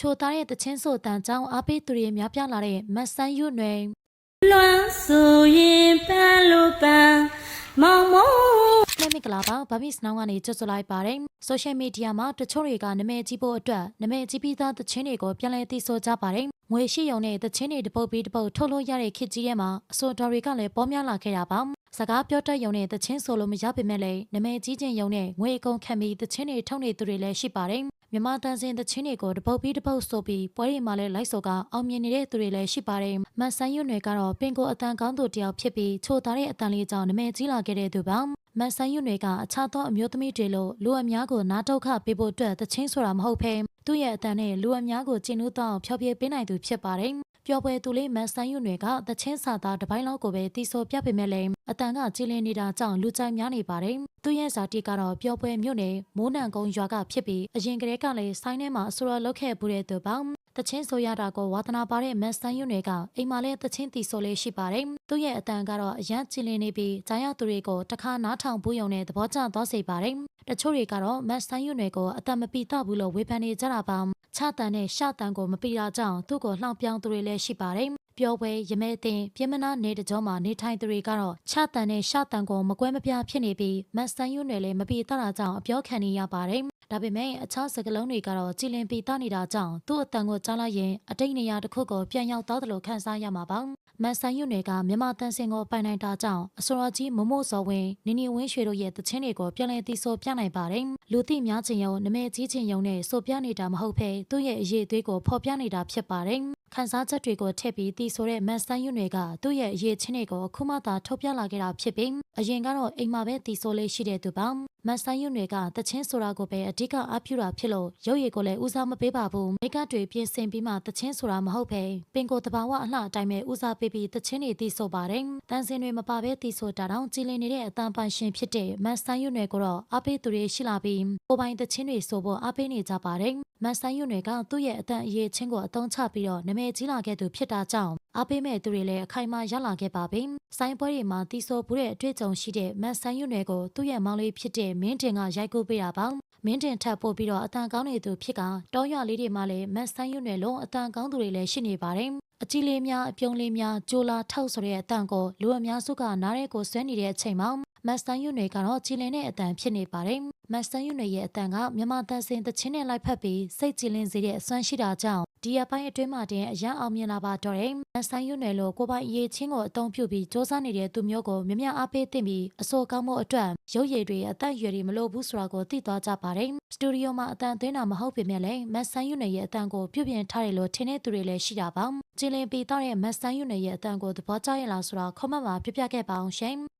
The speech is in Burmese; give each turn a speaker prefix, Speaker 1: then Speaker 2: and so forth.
Speaker 1: ချိုသားရဲ့တချင်းဆိုတန်ကြောင်းအားပေးသူတွေများပြားလာတဲ့မတ်ဆန်းရွနွယ်
Speaker 2: လွမ်းဆိုရင်ပန်းလို့ပန်းမောင်မောင်
Speaker 1: လက်မင်္ဂလာပါဗဘိစနောင်းကနေကြွဆိုလိုက်ပါတယ်ဆိုရှယ်မီဒီယာမှာတချို့တွေကနာမည်ကြီးဖို့အတွက်နာမည်ကြီးပြီးသားတချင်းတွေကိုပြန်လည်သိဆိုကြပါတယ်ငွေရှိရုံနဲ့တချင်းတွေတစ်ပုတ်ပြီးတစ်ပုတ်ထုတ်လို့ရတဲ့ခေတ်ကြီးထဲမှာအဆိုတော်တွေကလည်းပေါ်များလာခဲ့တာပါစကားပြောတတ်ရုံနဲ့တချင်းဆိုလို့မရပေမဲ့လည်းနာမည်ကြီးခြင်းရုံနဲ့ငွေအကုန်ခံပြီးတချင်းတွေထုတ်နေသူတွေလည်းရှိပါတယ် မြန်မာတန်စင်တချင်းတွေကိုတစ်ပုတ်ပြီးတစ်ပုတ်ဆိုပြီးပွဲတွေမှာလည်းလိုက်ဆိုကအောင်မြင်နေတဲ့သူတွေလည်းရှိပါတယ်မတ်ဆန်းရွနယ်ကတော့ပင်ကိုအတန်ကောင်းသူတယောက်ဖြစ်ပြီးချိုသားတဲ့အတန်လေးကြောင့်နာမည်ကြီးလာခဲ့တဲ့သူပါမတ်ဆန်းရွနယ်ကအခြားသောအမျိုးသမီးတွေလိုလူအများကိုနားတော့ခပေးဖို့အတွက်တချင်းဆိုတာမဟုတ်ဘဲသူ့ရဲ့အတန်နဲ့လူအများကိုကျဉ်နှူးတော့ဖျော်ဖြေပေးနိုင်သူဖြစ်ပါတယ်။ ပျော်ပွဲသူလေးမတ်ဆန်းရွနယ်ကတချင်းစာသားတစ်ပိုင်းလောက်ကိုပဲတီးဆိုပြပေမဲ့လည်းအတန်ကကြည်လင်နေတာကြောင့်လူကြိုက်များနေပါတယ်။သူ့ရဲ့ဇာတိကတော့ပျော်ပွဲမြို့နယ်မိုးနံကုန်းရွာကဖြစ်ပြီးအရင်ကတည်းကလည်းဆိုင်းထဲမှာအဆိုတော်လုပ်ခဲ့ပူတဲ့သူပါ။တချင်းဆိုရတာကိုဝါသနာပါတဲ့မတ်ဆန်ယူနယ်ကအိမ်မှာလဲတချင်းတီဆိုလေးရှိပါတယ်။သူ့ရဲ့အတန်ကတော့အရန်ချီလင်းနေပြီးဂျာရသူတွေကိုတခါနားထောင်ဘူးယုံနဲ့သဘောကျသွားစေပါတယ်။တချို့တွေကတော့မတ်ဆန်ယူနယ်ကိုအတန်မပီတော့ဘူးလို့ဝေဖန်နေကြတာပါ။ ချတန်နဲ့ရှတန်ကိုမပီတာကြောင့်သူ့ကိုလှောင်ပြောင်းသူတွေလည်းရှိပါတယ်။ပြောပွဲရမဲတင်ပြင်းမနာနေတကြောမှာနေထိုင်သူတွေကတော့ချတန်နဲ့ရှတန်ကိုမကွဲမပြားဖြစ်နေပြီးမတ်ဆန်ယူနယ်လည်းမပီတော့တာကြောင့်အပြောခံနေရပါတယ်။ဒါပေမဲ့အခြားစကလုံးတွေကတော့ကြည်လင်ပီတာနေတာကြောင့်သူ့အတန်ကိုကြားလိုက်ရင်အတိတ်နေရာတစ်ခုကိုပြန်ရောက်သွားသလိုခံစားရမှာပါ။ မန်ဆန်ယူနယ်ကမြန်မာတန်စင်ကိုပိုင်နိုင်တာကြောင့်အစောရကြီးမမို့စော်ဝင်းနီနီဝင်းရွှေတို့ရဲ့တခြင်းတွေကိုပြန်လည်တည်ဆိုပြနိုင်ပါတယ်။လူသိများခြင်းရောနမဲကြီးခြင်းရောနဲ့ဆိုပြနေတာမဟုတ်ဘဲသူ့ရဲ့အရေးအသွေးကိုဖော်ပြနေတာဖြစ်ပါတယ်။ခန်းစားချက်တွေကိုထည့်ပြီးတည်ဆိုတဲ့မန်ဆန်ယူနယ်ကသူ့ရဲ့အရေးချင်းတွေကိုအခုမှသာထုတ်ပြလာခဲ့တာဖြစ်ပြီးအရင်ကတော့အိမ်မှာပဲတည်ဆိုလေးရှိတဲ့သူပါ မန်ဆန်ယူနယ်ကတချင်းဆိုတာကိုပဲအဓိကအပြုတာဖြစ်လို့ရုပ်ရည်ကိုလည်းဦးစားမပေးပါဘူးမိကပ်တွေပြင်ဆင်ပြီးမှတချင်းဆိုတာမဟုတ်ပဲပင်ကိုတဘာဝအလှအတိုင်းပဲဦးစားပေးပြီးတချင်းတွေတည်ဆိုပါတယ်တန်စင်တွေမပါဘဲတည်ဆိုတာတောင်ကြည်လင်နေတဲ့အတန်ပိုင်ရှင်ဖြစ်တဲ့မန်ဆန်ယူနယ်ကိုတော့အပေးသူတွေရှိလာပြီးကိုပိုင်တချင်းတွေဆိုဖို့အပေးနေကြပါတယ်မန်ဆန်ယူနယ်ကသူ့ရဲ့အတန်အရေးချင်းကိုအသုံးချပြီးတော့နာမည်ကြီးလာခဲ့သူဖြစ်တာကြောင့်အပေးမဲ့သူတွေလည်းအခိုင်အမာရလာခဲ့ပါပြီ။ စိုင်းပွဲတွေမှာတီးဆိုဘူးတဲ့အတွေ့အကြုံရှိတဲ့မန်ဆန်ယူနယ်ကိုသူ့ရဲ့မောင်လေးဖြစ်တဲ့မင်းတင်ကရိုက်ကူးပေးတာပါ။မင်းတင်ထပ်ပို့ပြီးတော့အတန်ကောင်းနေသူဖြစ်ကတောရွာလေးတွေမှာလည်းမန်ဆန်ယူနယ်လုံးအတန်ကောင်းသူတွေလည်းရှိနေပါတယ်။အကြီးလေးများအပြုံးလေးများဂျိုလာထောက်ဆိုတဲ့အတန်ကိုလူအများစုကနားရဲကိုဆွဲနေတဲ့အချိန်မှာမတ်စတန်ယူနယ်ကတော့ကြည်လင်တဲ့အတန်ဖြစ်နေပါတယ်။မတ်စတန်ယူနယ်ရဲ့အတန်ကမြန်မာတန်စင်တချင်းနဲ့လိုက်ဖက်ပြီးစိတ်ကြည်လင်စေတဲ့အစွမ်းရှိတာကြောင့် ဒီအပိုင်းအတွင်းမှာတင်အရန်အောင်မြင်လာပါတော့တယ်။ဆိုင်ရွနယ်လိုကိုပိုင်ရေးချင်းကိုအသုံးပြုပြီးစ조사နေတဲ့သူမျိုးကိုမြမြအားပေးသင့်ပြီးအစိုးကောင်းမှုအတွက်ရုပ်ရည်တွေအသက်အရွယ်တွေမလိုဘူးဆိုတာကိုသိသွားကြပါတယ်။စတူဒီယိုမှာအတန်သွင်းတာမဟုတ်ပေမဲ့လည်းမက်ဆိုင်ရွနယ်ရဲ့အတန်ကိုပြုပြင်ထားတယ်လို့ထင်တဲ့သူတွေလည်းရှိတာပါ။ကျင်းလင်းပြီးတော့တဲ့မက်ဆိုင်ရွနယ်ရဲ့အတန်ကိုသဘောကျရလားဆိုတာ comment မှာပြပြခဲ့ပါအောင်ရှင်။